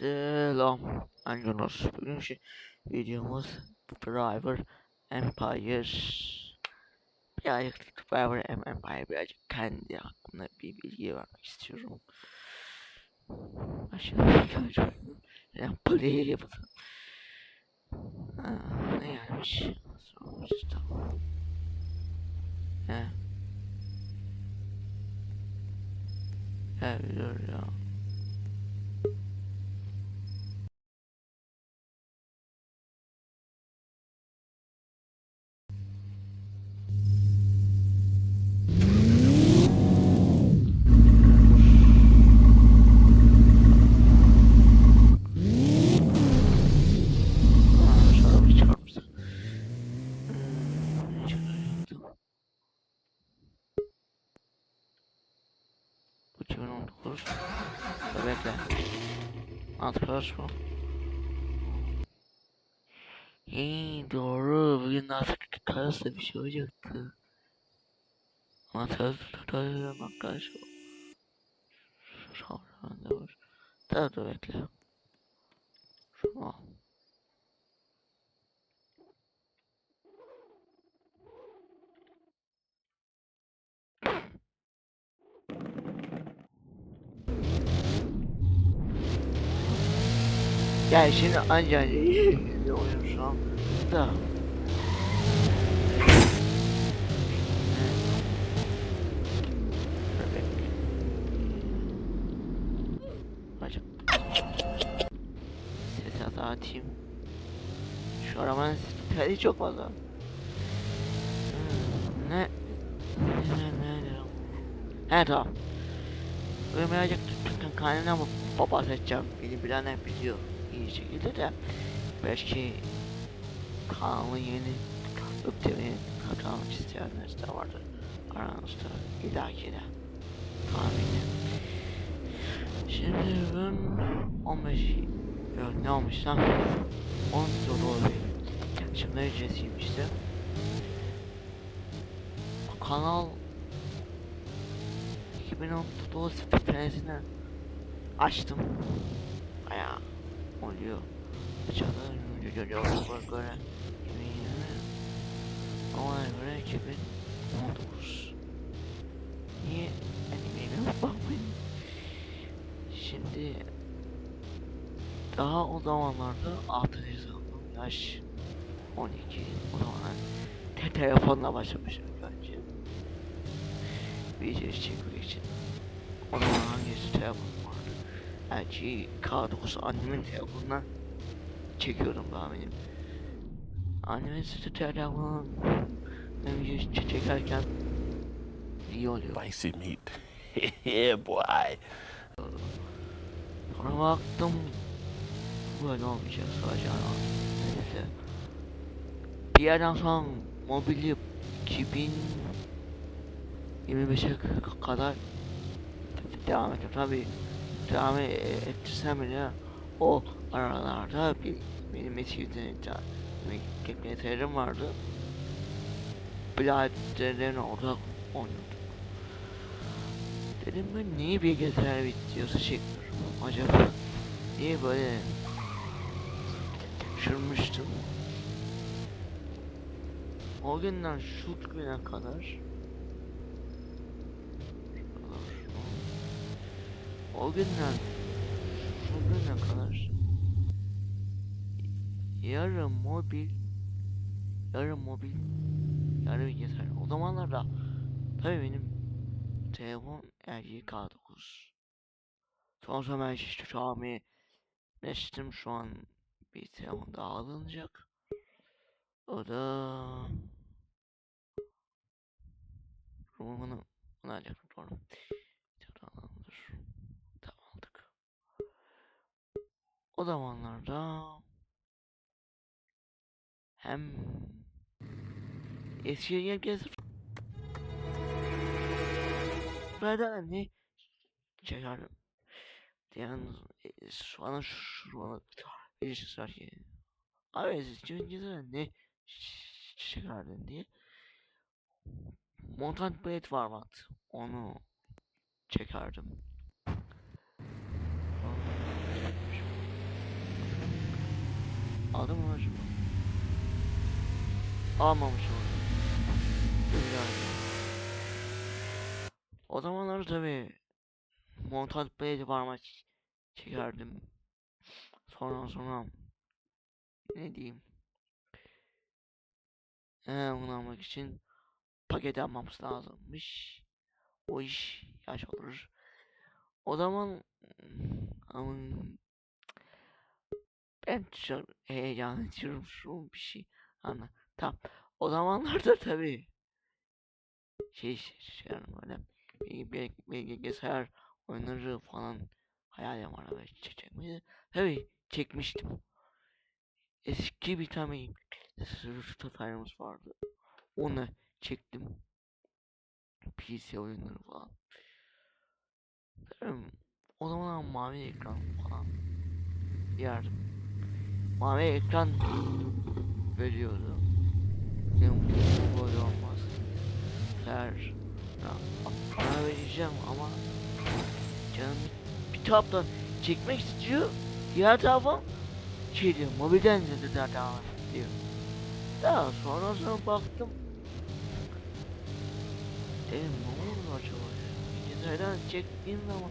Selam Angelos. Bugünkü videomuz Driver Empire. Birazcık Driver Em- Empire birazcık kendi hakkında bir bilgi vermek istiyorum. Aşağı yukarı. Yani play yapalım. Ne gelmiş? Tamam. He. He biliyor ya. Aa, şarabı çıkarmışlar. Hmm, çıkaracaktım. Bu 2019. Dur bekle. Mı? İyi doğru. Bugün artık karasında bir şey olacaktı. Ama tabii tabii arkadaş o. Sonra ne var? Dur dur bekle. Şunu Yani şimdi anca ne oluyor şu an da. Atayım. Şu arabanın sesi çok fazla. Hmm, Ne? He tamam. Böyle birazcık kaynana mı bahsedeceğim. Beni bilenler biliyor iyi şekilde de belki kanalı yeni öptemi katılmak isteyenler de vardır aranızda illaki de tahminim. Şimdi ben 15 yok ne olmuş lan 10 dolar Şimdi ücretsiyim işte. Kanal 2019 prensini açtım. Bayağı oluyor. Açalım. Göre 2020 ama göre 2019 Niye? Anime'ime bakmayın? Şimdi daha o zamanlarda 6 hesabım yaş 12 o zaman te telefonla başlamışım önce. Video çekmek için. O zaman hangisi telefon LG K9 annemin telefonundan çekiyordum daha benim annemin sütü telefon ç- çekerken iyi oluyor Spicy meat. yeah, boy. Sonra baktım böyle olmayacak ana. Neyse. Bir yerden sonra mobili 2025'e k- kadar devam ettim. Tabi devam e- ettirsem bile o aralarda bir benim eskiden metrelerim vardı. Biraderlerin ortak oynuyordum. Dedim ben niye bir bilgisayar videosu çekmiyorum acaba? Niye böyle şırmıştım? O günden şu güne kadar o günden şu güne kadar yarın mobil yarın mobil yarın bilgisayar o zamanlarda tabii benim telefon LG K9 Son ben işte Xiaomi Next'im şu an bir telefon daha alınacak. O da Rumunu alacak doğru. O zamanlarda hem eski herkes Nereden ne? Çekerdim. Yalnız e, şu an şu an bir var ki. Abi kimin ne? Ç- çekerdin diye Montant Blade Warmat onu çekerdim. Aldım mı acaba? Almamışım onu. Dur ya. O zamanlar tabi montaj blade parmak çekerdim. Sonra sonra ne diyeyim? Ee, bunu almak için paket almamız lazımmış. O iş yaş olur. O zaman ama ben çok heyecanlanıyorum şu bir şey anla. Tamam. O zamanlarda tabii şey şey yani böyle bir, bir, bilgisayar oyunları falan hayalim var böyle çekmeyi. Tabii çekmiştim. Eski bir tane sürüş tasarımımız vardı. Onu çektim. PC oyunları falan. Tabii, o zaman mavi ekran falan yerdim. Mavi ekran veriyordu. Benim bu olmaz. Her bana vereceğim ama canım bir, taraftan çekmek istiyor. Diğer tarafa şey diyor mobilden de devam diyor. Daha sonra sonra baktım. Dedim ne oldu acaba? ya? Bilgisayardan çektiğim zaman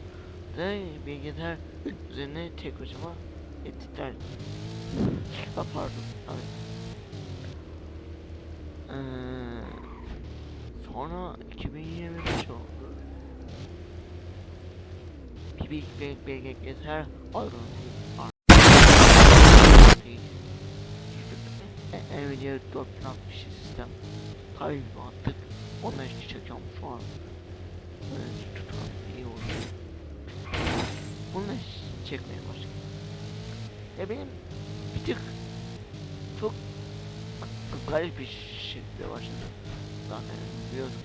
bilgisayar üzerine tek başıma editler yapardım. Hani. Ee, sonra 2025 oldu. Bir bir bir bir bilgisayar aldım. Nvidia 4060 sistem kaybı attık. Ondan işte çekiyorum şu an. Böyle tutan iyi olur. Bunu çekmeye başladım. Ya benim bir tık çok garip bir şekilde başladı. Zaten biliyorduk.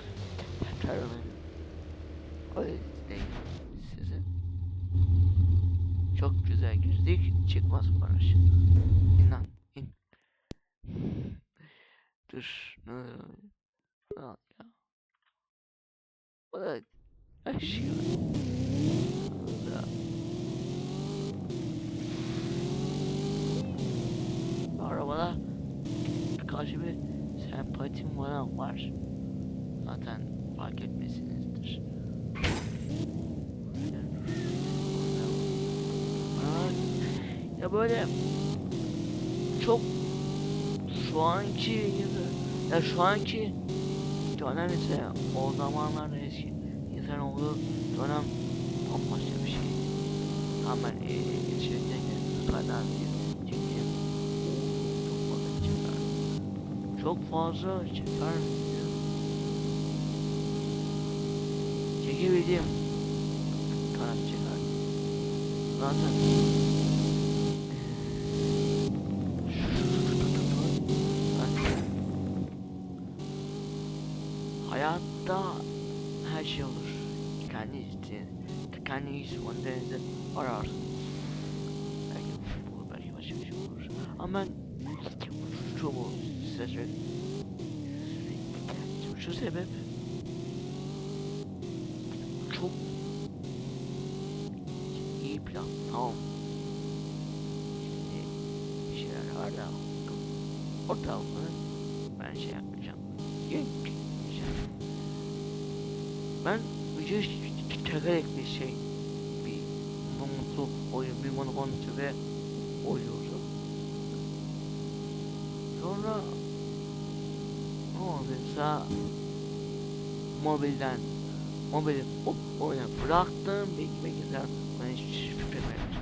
Tekrarını öyle değil size. Çok güzel girdik. Çıkmaz barış. İn lan in. Dur. Ne oluyor? Al ya. Bu da aşıyor. Da. Arabada karşı bir sempatim falan var. Zaten fark etmesinizdir. Ya böyle çok şu anki ya şu anki dönem ise o zamanlarda eski insan olduğu dönem bambaşka bir şey. Hemen e, yetişirken yukarıdan bir Çok fazla. Çok çıkar. Çekebildiğim taraf çıkar. Zaten Hayatta her şey olur. Kendi için, kendi işmanlarınızı ararsın. Belki olur, belki başka bir şey olur. Ama ben şu size söyleyeyim. Şu sebep çok iyi plan. Tamam. Şimdi bir şeyler da ortalığını ben şey yapmayacağım. Yönetmeyeceğim. Ben video çekerek bir şey bir mutlu oyun bir monokontre oynuyorum. Sonra olduysa mobilden mobili o oyuna bıraktım bir bilgisayar bana hiç şifre vermiş.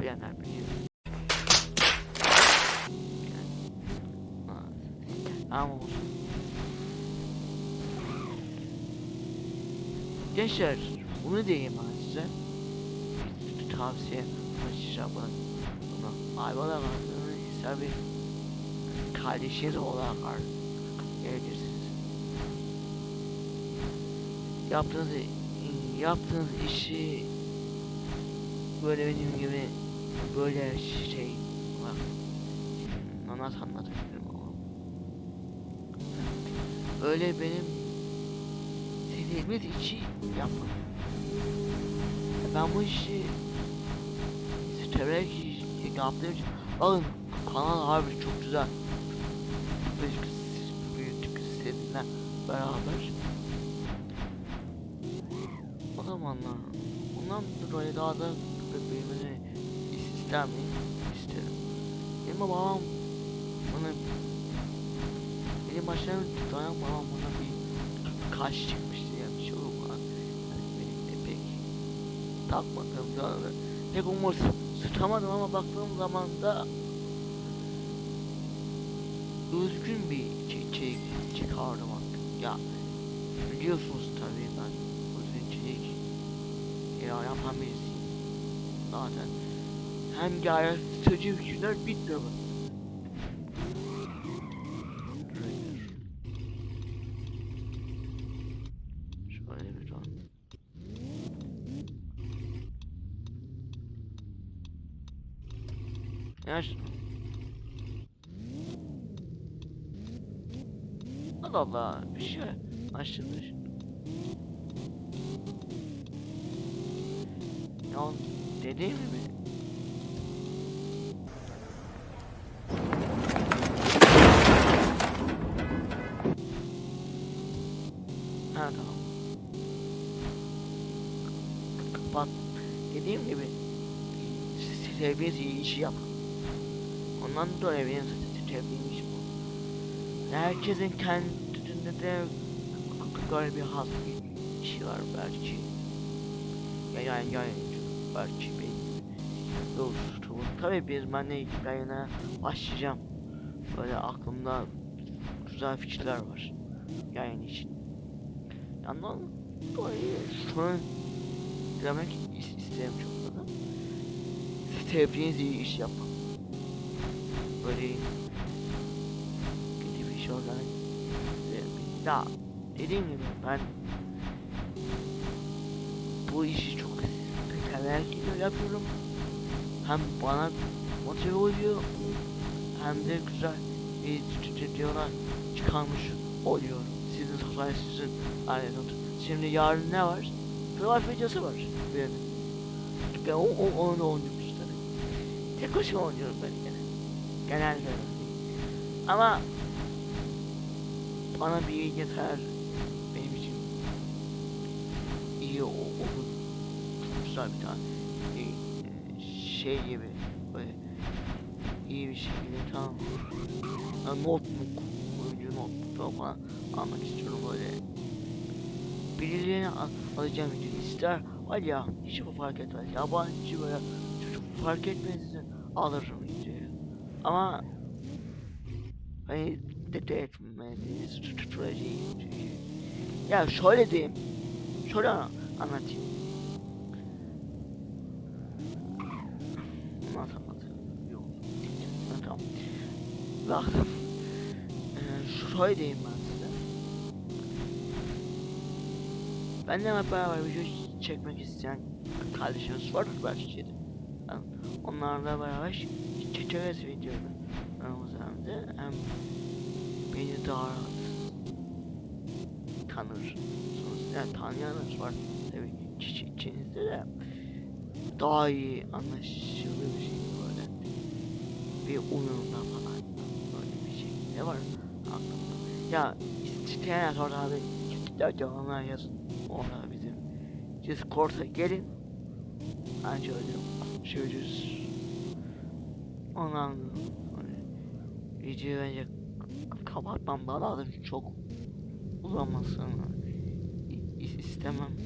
Bilenler biliyor. Yani, ama olsun. Gençler bunu diyeyim ben size. Bir tavsiye açacağım hayvan avradını ister bir kardeşiniz olarak gelebilirsiniz. Yaptığınız yaptığınız işi böyle benim gibi böyle şey var. Nasıl anlatabilirim ama. Öyle benim sevdiğimiz işi yapmak. Ben bu işi severek yaptığım için bakın kanal harbi çok güzel. Seninle beraber. O zamanlar ondan dolayı daha da büyümeni ister miyim? İsterim. Benim babam bana benim başlarım tutan babam bana bir kaş çıkmıştı yani şey olur bana. Yani pek takmadım yani pek umursamadım ama baktığım zaman da üzgün bir çiçek çıkardım artık. Ya biliyorsunuz tabii ben uzun çiçek ya yapan birisiyim. Zaten hem gayet söyleyeceğim şeyler bitmiyor bak. Şöyle bir an. Ya şu- Allah Allah bir şey açıldı. Ya dediğim gibi Ha tamam. Kapat. Dediğim gibi sevdiğiniz işi yap. Ondan dolayı benim sevdiğim iş bu. Herkesin kendinde de böyle bir has bir işi var belki. Ya yani yani belki benim dostum. Tabii biz ben de yayına başlayacağım. Böyle aklımda güzel fikirler var. Yayın için. Yandan dolayı şunu demek is- isterim çok da. Sevdiğiniz iyi iş yapın. Böyle ya dediğim gibi ben bu işi çok severek yapıyorum. Hem bana motive oluyor hem de güzel bir videolar çıkarmış oluyor. Sizin sayenizde ayrıca. Şimdi yarın ne var? Privat videosu var benim. Ben o, o onu oynuyorum işte. Tek başıma oynuyorum ben gene. Genelde. Ama bana bir yeter benim için iyi o- olur. Güzel bir tane e, şey gibi böyle iyi bir şekilde tamam. Yani notebook, oyuncu notebook falan almak istiyorum böyle. Birilerine al alacağım video ister al ya hiç bu fark etmez yabancı böyle çocuk fark etmezse alırım videoyu ama hani dede etmediğiniz tutulacağım ya şöyle diyeyim şöyle anlatayım anlatamadım yok tamam bak şöyle diyeyim ben size Benimle hep beraber video çekmek isteyen kardeşimiz vardır belki de. Yani onlarla beraber çekeriz videoyu. Hem de hem beni daha rahat tanır. Yani tanıyanlar var tabii iç- içinizde de daha iyi anlaşılır bir şey böyle bir uyumda falan böyle bir şey ne var aklımda. Ya isteyen sonra abi devamlar yazın. Orada bizim Discord'a gelin. Ben şöyle şöyle ondan sonra videoyu bence daha lazım çok uzamasın İ- istemem.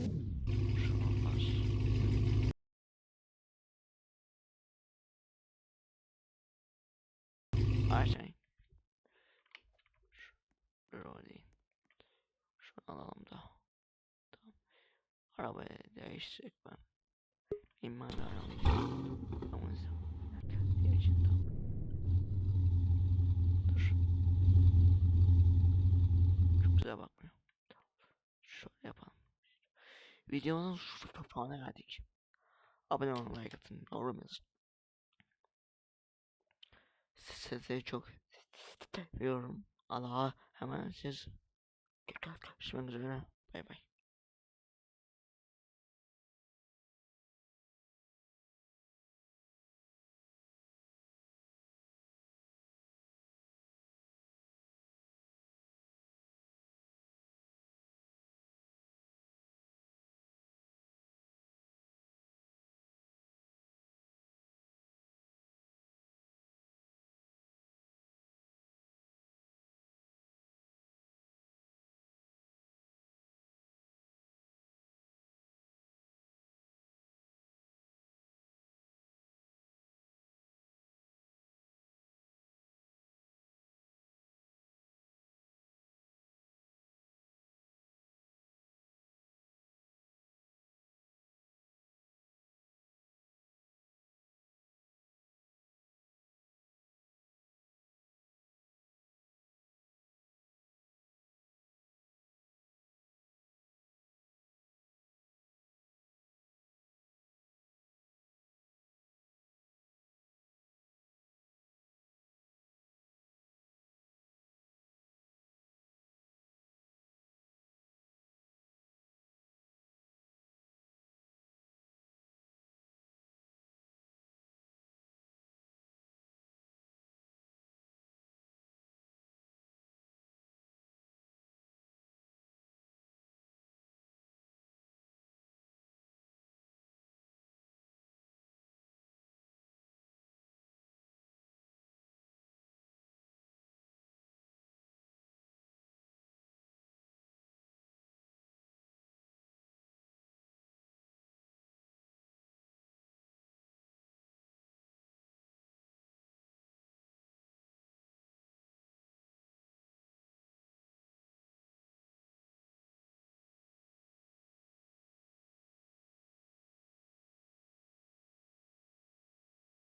Ayşe Böyle şunu alalım da. Arabayı değiştirdik ben. İmar aramız. Aramız. Benim için tamam. Dur. Çok güzel bakmıyor. Şöyle yapalım. Videonun şu kapağına geldik. Abone olmayı atın. Yorum yazın. Sizi çok seviyorum. Allah'a hemen siz. Görüşmek üzere. Bay bay.